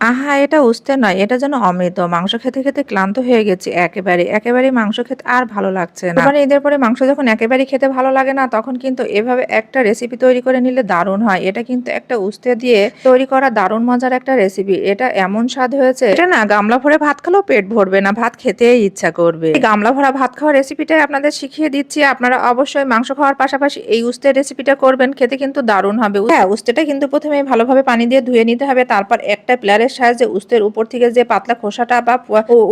আহা! এটা উস্তে নয়, এটা যেন অমৃত। মাংস খেতে, খেতে ক্লান্ত হয়ে গেছি একেবারে। একেবারেই মাংস খেতে আর ভালো লাগছে না। কোরবানি ঈদের পরে মাংস যখন একেবারেই খেতে ভালো লাগে না, তখন কিন্তু এভাবে একটা রেসিপি তৈরি করে নিলে দারুণ হয়। এটা কিন্তু একটা উস্তে দিয়ে তৈরি করা দারুণ মজার একটা রেসিপি। এটা এমন স্বাদ হয়েছে, এটা না গামলা ভরে ভাত খেলেও পেট ভরবে না, ভাত খেতেই ইচ্ছা করবে। গামলা ভরা ভাত খাওয়ার রেসিপিটাই আপনাদের শিখিয়ে দিচ্ছি। আপনারা অবশ্যই মাংস খাওয়ার পাশাপাশি এই উস্তের রেসিপিটা করবেন, খেতে কিন্তু দারুণ হবে। হ্যাঁ, উস্তেটা কিন্তু প্রথমে ভালোভাবে পানি দিয়ে ধুয়ে নিতে হবে। তারপর একটা প্লেয়ারের সাহায্যে উস্তের উপর থেকে যে পাতলা খোসাটা বা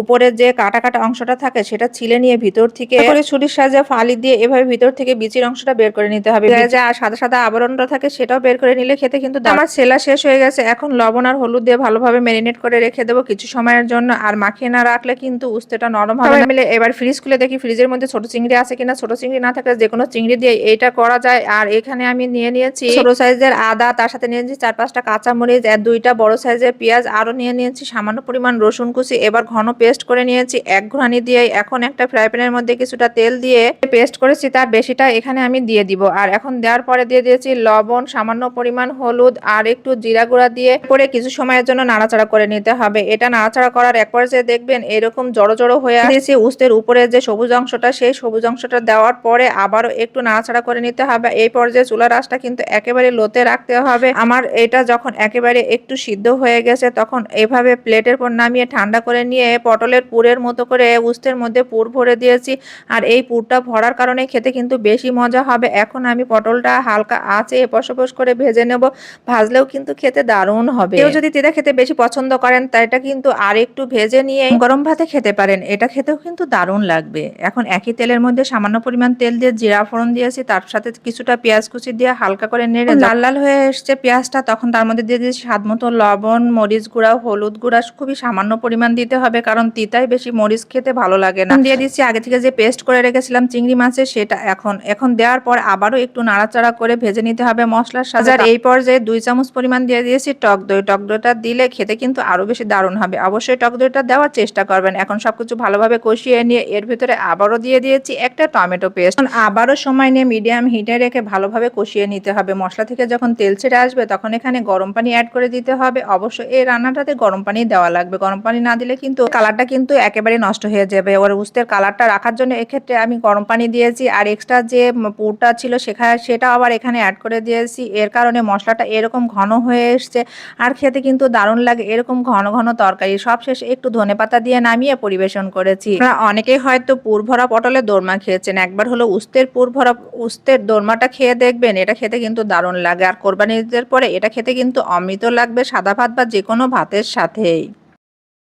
উপরের যে কাটা কাটা অংশটা থাকে সেটা ছিলে নিয়ে ভিতর থেকে করে ছুরির সাহায্যে ফালি দিয়ে এভাবে ভিতর থেকে বিচির অংশটা বের করে নিতে হবে যে যা সাদা সাদা আবরণটা থাকে সেটাও বের করে নিলে খেতে কিন্তু। আমার সেলা শেষ হয়ে গেছে এখন লবণ আর হলুদ দিয়ে ভালোভাবে ম্যারিনেট করে রেখে দেবো কিছু সময়ের জন্য আর মাখিয়ে না রাখলে কিন্তু উস্তেটা নরম হবে না। মিলে এবার ফ্রিজ খুলে দেখি ফ্রিজের মধ্যে ছোট চিংড়ি আছে কিনা ছোট চিংড়ি না থাকলে যে কোনো চিংড়ি দিয়ে এইটা করা যায় আর এখানে আমি নিয়ে নিয়েছি ছোট সাইজের আদা তার সাথে নিয়েছি চার পাঁচটা কাঁচামরিচ আর দুইটা বড় সাইজের পেঁয়াজ আরও নিয়ে নিয়েছি, সামান্য পরিমাণ রসুন কুচি, এবার ঘন পেস্ট করে নিয়েছি, এক ঘুরানি দিয়ে এখন একটা ফ্রাই প্যানের মধ্যে কিছুটা তেল দিয়ে পেস্ট করেছি, তার বেশিটা এখানে আমি দিয়ে দিব। আর এখন দেওয়ার পরে দিয়ে দিয়েছি লবণ, সামান্য পরিমাণ হলুদ আর একটু জিরা গুঁড়া দিয়ে পরে কিছু সময়ের জন্য নাড়াচাড়া করে নিতে হবে। এটা নাড়াচাড়া করার এক পর্যায়ে দেখবেন এরকম জড়ো জড়ো হয়ে দিয়েছি উস্তের উপরে যে সবুজ অংশটা, সেই সবুজ অংশটা দেওয়ার পরে আবারও একটু নাড়াচাড়া করে নিতে হবে। এই পর্যায়ে চুলার আঁচটা কিন্তু একেবারে লোতে রাখতে হবে। আমার এটা যখন একেবারে একটু সিদ্ধ হয়ে গেছে তখন এভাবে প্লেটের পর নামিয়ে ঠান্ডা করে নিয়ে পটলের পুরের মতো করে উস্তের মধ্যে পুর ভরে দিয়েছি। আর এই পুরটা ভরার কারণে খেতে কিন্তু বেশি মজা হবে। এখন আমি পটলটা হালকা আঁচে এপশ করে ভেজে নেব। ভাজলেও কিন্তু খেতে দারুণ হবে। কেউ যদি তিতা খেতে বেশি পছন্দ করেন তা এটা কিন্তু আর একটু ভেজে নিয়ে গরম ভাতে খেতে পারেন। এটা খেতেও কিন্তু দারুণ লাগবে। এখন একই তেলের মধ্যে সামান্য পরিমাণ তেল দিয়ে জিরা ফোড়ন দিয়েছি। তার সাথে কিছুটা পেঁয়াজ কুচি দিয়ে হালকা করে নেড়ে লাল লাল হয়ে এসছে পেঁয়াজটা। তখন তার মধ্যে দিয়ে দিয়েছি স্বাদ মতো লবণ মরিচ গুঁড়া, হলুদ গুঁড়া খুবই সামান্য পরিমাণ দিতে হবে কারণ তিতাই বেশি মরিচ খেতে ভালো লাগে না। দিয়ে দিচ্ছি আগে থেকে যে পেস্ট করে রেখেছিলাম চিংড়ি মাছের সেটা এখন এখন দেওয়ার পর আবারও একটু নাড়াচাড়া করে ভেজে নিতে হবে মশলার সাথে। আর এই পর্যায়ে দুই চামচ পরিমাণ দিয়ে দিয়েছি টক দই। টক দইটা দিলে খেতে কিন্তু আরও বেশি দারুণ হবে। অবশ্যই টক দইটা দেওয়ার চেষ্টা করবেন। এখন সবকিছু ভালোভাবে কষিয়ে নিয়ে এর ভিতরে আবারও দিয়ে দিয়েছি একটা টমেটো পেস্ট। আবারও সময় নিয়ে মিডিয়াম হিটে রেখে ভালোভাবে কষিয়ে নিতে হবে। মশলা থেকে যখন তেল ছেড়ে আসবে তখন এখানে গরম পানি অ্যাড করে দিতে হবে। অবশ্যই এই রান্নাটাতে গরম পানি দেওয়া লাগবে। গরম পানি না দিলে কিন্তু কালারটা কিন্তু একেবারে নষ্ট হয়ে যাবে। ওর উস্তের কালারটা রাখার জন্য এক্ষেত্রে আমি গরম পানি দিয়েছি আর এক্সট্রা যে পুরটা ছিল সেখানে সেটা আবার এখানে অ্যাড করে দিয়েছি। এর কারণে মশলাটা এরকম ঘন হয়ে এসছে আর খেতে কিন্তু দারুণ লাগে। এরকম ঘন ঘন তরকারি সব শেষে একটু ধনে পাতা দিয়ে নামিয়ে পরিবেশন করেছি। অনেকেই হয়তো পুর ভরা পটলের দোরমা খেয়েছেন। একবার হলো উস্তের পুর ভরা, উস্তের দোরমাটা খেয়ে দেখবেন। এটা খেতে কিন্তু দারুণ লাগে। আর কোরবানি ঈদের পরে এটা খেতে কিন্তু অমৃত লাগবে, সাদা ভাত বা যে কোনো ভাতের সাথেই।